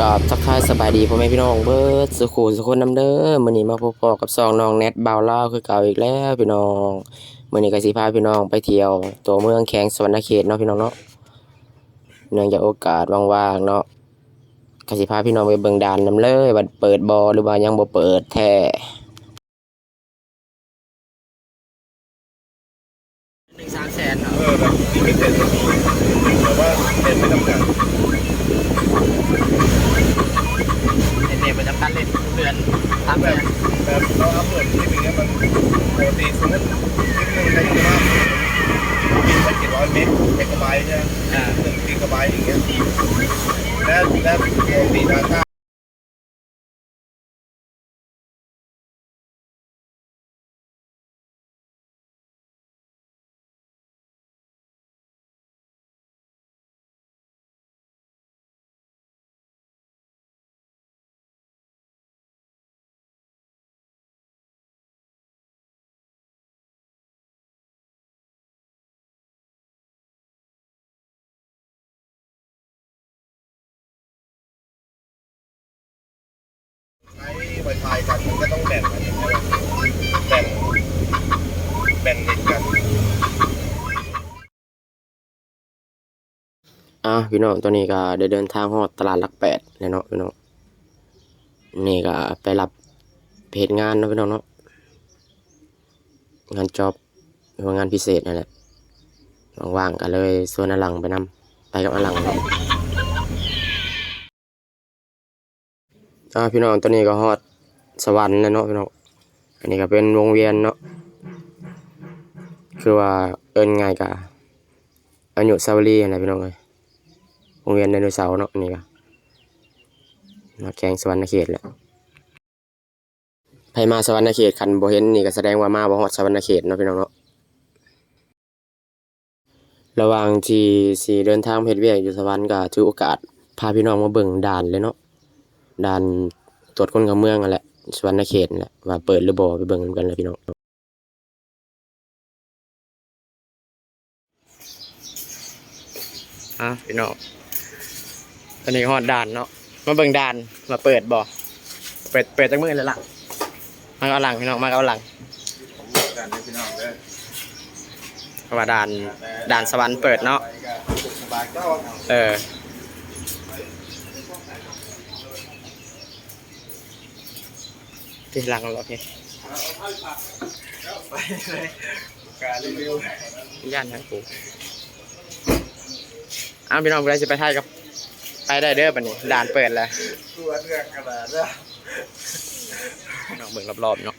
กับทักทายสบายดีพ่อแม่พี่น้องเบิร์ดสุขุสุคนน้ำเด้อมื้อนี้มาพบพอกับซองน้องแนทบาวล่าคือเก่าอีกแล้วพี่น้องมื้อนี้ก็สิพาพี่น้องไปเที่ยว ตัวเมืองแขงสวรรณเขตเนาะพี่น้องเนาะเนื่องจากโอกาสว่างๆเนาะก็สิพาพี่น้องไปเบิ่งด่านนำเลยว่าเปิดบ่หรือว่ายังบ่เปิดแท้1 3แสนเนาะเออแบบลิมิเต็ดแต่ว่าเต็มไม่จำกัด เน็ตประจำการเล่นเดือน3แสแบบนแบบเราอัพโหลดคลิปอย่างเงี้ยมันปกติสมมติคลิปหนึ่งใช้คุณภาพบินไปกี่ร้อยเมกเมกะไบต์ใช่ไหมอ่าหนึ่งกิกะไบต์อย่างเงี้ยแล้วแล้วปกติดาต้า ช้ไวไฟกันมันก็ต้องแบ่งกันแบ่งแบ่งเน็ตกันอะพี่น้องตอนนี้ก็ได้เดินทางฮอดตลาดหลักแปดแล้วเนาะพี่น้องนี่ก็ไปรับเพจงานเนาะพี่น้องเนาะงานจ็อบหรือว่างานพิเศษนั่นแหละว่างๆก็เลยส่วนอลังไปนำไปกับอลังเนาะอะพี่น้องตอนนี้ก็ฮอด สวรรค์แล้วเนาะพี่น้องอันนี้ก็เป็นวงเวียนเนาะคือว่าเอิ้นง่ายกะอนุสาวรีย์อะไรพี่น้องเอ้ยวงเวียนไดโนเสาร์เนาะอันนี่ก็มาแข่งสวรรณเขตแหละไผมาสวรรณเขตคันบ่เห็นนี่ก็แสดงว่ามาบ่ฮอดสวรรณเขตเนาะพี่น้องเนาะระหว่างที่สิเดินทางเฮ็ดเวียกอยู่สวรรค์ก็ถือโอกาสพาพี่น้องมาเบิ่งด่านเลยเนาะด่านตรวจคนเข้าเมืองนั่นแหละ สวรรณเขตนั่นแหละว่าเปิดหรือบ่ไปเบิ่งนกันเลยพี่น้องอะพี่น้องตอนนี้ฮอดด่านเนาะมาเบิ่งด่านมาเปิดบ่เปิดเปิดจักมือเลยล่ะมาเอาหลังพี่น้องมาเอาหลังพี่น้องเพราะว่าด่านด่านสวรรค์เปิดเนาะเออ ที่หลังเราพี่ไปเลยการรีวิวย่านทางกูอ้าวพี่น้องเวลาจะไปไทยกับ ไปได้เด้อบัดนี้ด่านเปิดแล้วตัวเรื่องขนาดนี้พี่น้องเบิ่งรอบๆเนาะ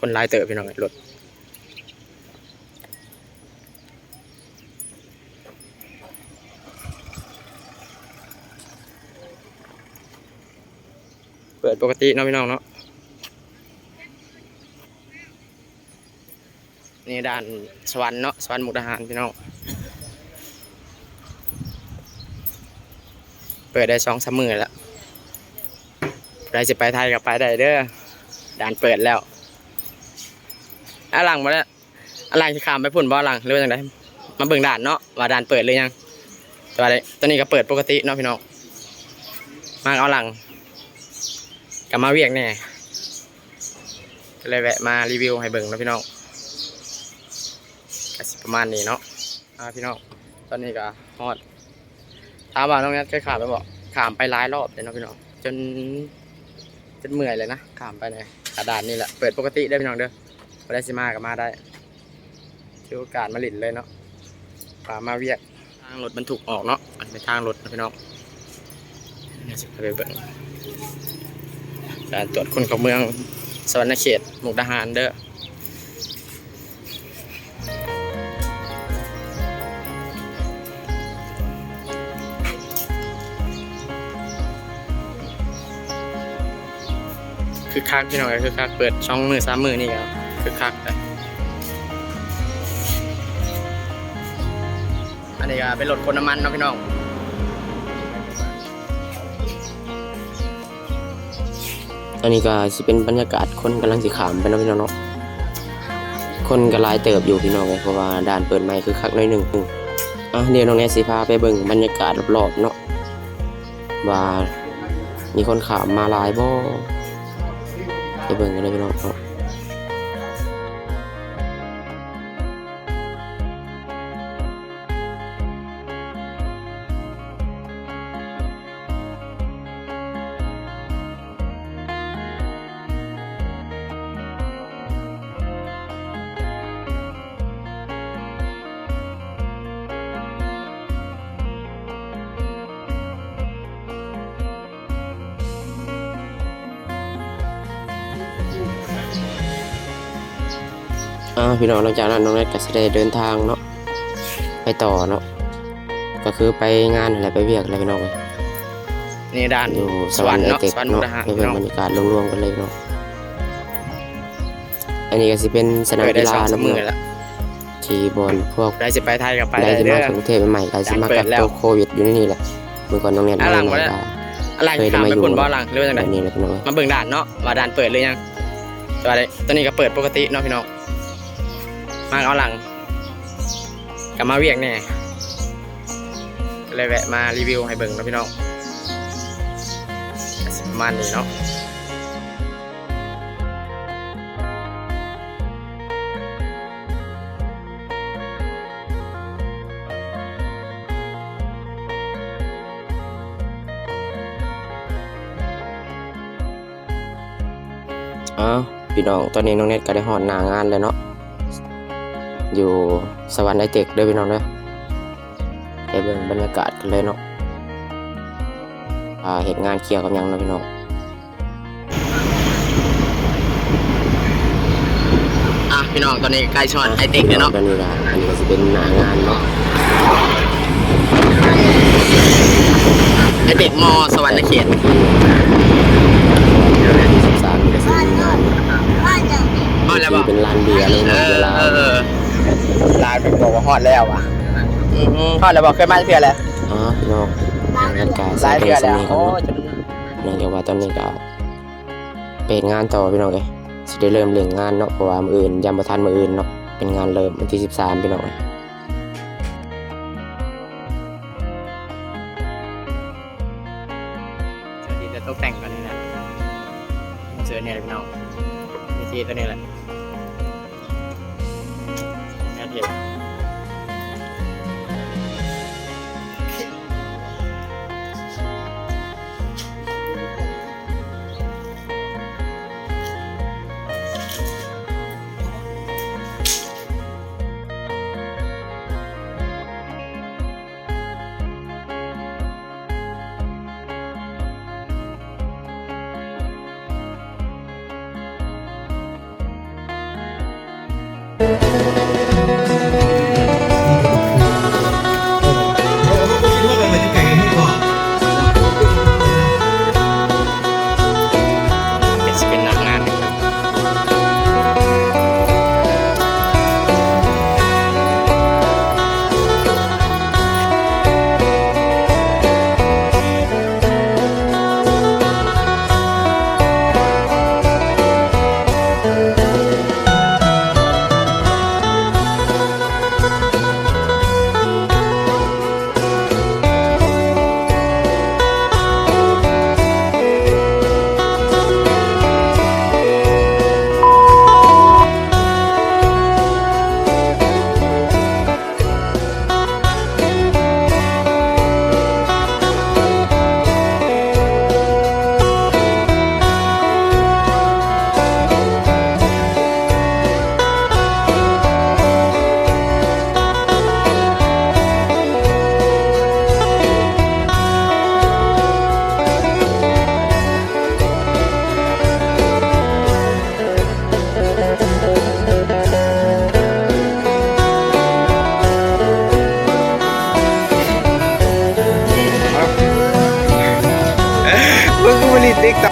คนร้ายเติบพี่น้องรถ ปกติเนาะพี่น้องเนาะนี่ด่านสวรรค์เนาะสวรรค์มุกดาหารพี่น้องเปิดได้สองสามมือแล้วใครจะไปไทยกับไปได้เด้อด่านเปิดแล้วอะหลังมาแล้วอะหลังจะขามไปพุ่นบ่หลังหรือว่าจังไดมาเบิ่งด่านเนาะว่าด่านเปิดเลยยังต่ว่าตอนนี้ก็เปิดปกติเนาะพี่น้องมาเอาหลัง กลับมาเวียกแน่ก็เลยแวะมารีวิวให้เบิ่งนะพี่น้องก็สิประมาณนี้เนาะอ่าพี่น้องตอนนี้ก็ฮอดถามว่าน้องนัทเคยขามไปบอกขามไปหลายรอบเลยเนาะพี่น้องจนจนเมื่อยเลยนะขามไปในกระดานนี่แหละเปิดปกติได้พี่น้องเด้อพอได้สิมาก็มาได้ถือโอกาสมาหลินเลยเนาะพามาเวียกทางรถบรรทุกออกเนาะอันเป็นทางรถนะพี่น้องเดี๋ยวจะไปเบิ่ง การตรวจคนเข้าเมืองสวรรณเขตมุกดาหารเด้อคือคักพี่น้องคือคักเปิดช่องมือสามมือนี่ก็คือคักแต่อันนี้ก็เป็นรถคนน้ำมันเนาะพี่น้อง อันนี้ก็สิเป็นบรรยากาศคนกำลังสิขามไปเนาะพี่น้องเนาะคนก็หลายเติบอยู่พี่น้องเลยเพราะว่าด่านเปิดใหม่คือคักน้อยหนึ่งอะเดี๋ยวน้องแนนสิพาไปเบิ่งบรรยากาศรอบๆเนาะว่ามีคนขามมาลายบ่ไปเบิ่งกันเลยพี่น้องเนาะ อะพี่น้องหลังจากนั้นน้องแนนก็สิได้เดินทางเนาะไปต่อเนาะก็คือไปงานอะไรไปเวียกอะไรพี่น้องเอ้ยนี่ด้านอยู่สสววรรรรค์ค์ไอเนาะเต็กสวรรค์มุกเนาะดาหารให้เป็นเนาะบรรยากาศรวมๆกันเลยเนาะอันนี้ก็สิเป็นสนามเออได้กีฬาสองสามเนาะมือแล้วที่บอลพวกได้สิไปไทยกับไปได้เลยจะเด้มาอถึงกรุงเทพใหม่ๆได้จะมาเปิกัดกแล้วตัวโควิดอยู่ที่นี่แหละเมื่อก่อนน้องเรียนอะหลังไม่มาได้แล้วอะไรเคยได้ข้ามมาไปอยู่บนบ่อหลังหรือว่าจังแบไดบนี้แหละพี่น้องมาเบิ่งด่านเนาะว่าด่านเปิดหรือยังแต่ว่าได้ตอนนี้ก็เปิดปกติเนาะพี่น้อง มาเอาหลัง กลับมาเวียกแน่ก็เลยแวะมารีวิวให้เบิ่งเนาะพี่น้องประมาณนี้เนาะอ้าวพี่น้อง ตอนนี้น้องเน็ตก็ได้หอดหนางานแล้วเนาะ อยู่สวรรค์ไอเต็กเด้อพี่น้องเด้อไปเบิ่งบรรยากาศกันเลยเนาะอ่าเหตุงานเกี่ยวกับหยังเนาะพี่น้องอะพี่น้องตอนนี้ใกล้ช็อตไอเต็กแล้วเนาะตอนนี้ก็อันนี้ก็จะเป็นหน้างานเนาะไอเต็กมอสวรรค์เขตที่สิบสามก็จะมีงานฮอดแล้วบ่ที่เป็นลานเบียร์เลยเอเนาะอเวลา เออร้านเป็นบอกว่าฮอดแล้วอะอืมฮอดแล้วบอกเคยมาเทื่อแล้วอ๋อพี่น้องบรรยากาศหลายเทื่อแล้วสโอ้นิทจนเนื่องจากว่าตอนนี้ก็เป็นงานต่อพี่น้องเลยสิได้เริ่มเล่นงานเนาะเพราะว่ามื้ออื่นยามบ่ทันมื้ออื่นเนาะเป็นงานเริ่มวันที่ 13พี่น้องเอ้ยเสื้อดีแต่ตกแต่งกันนี่นะเสื้อเนี่ยแหละพี่น้องวิธีตัวนี้แหละ มึง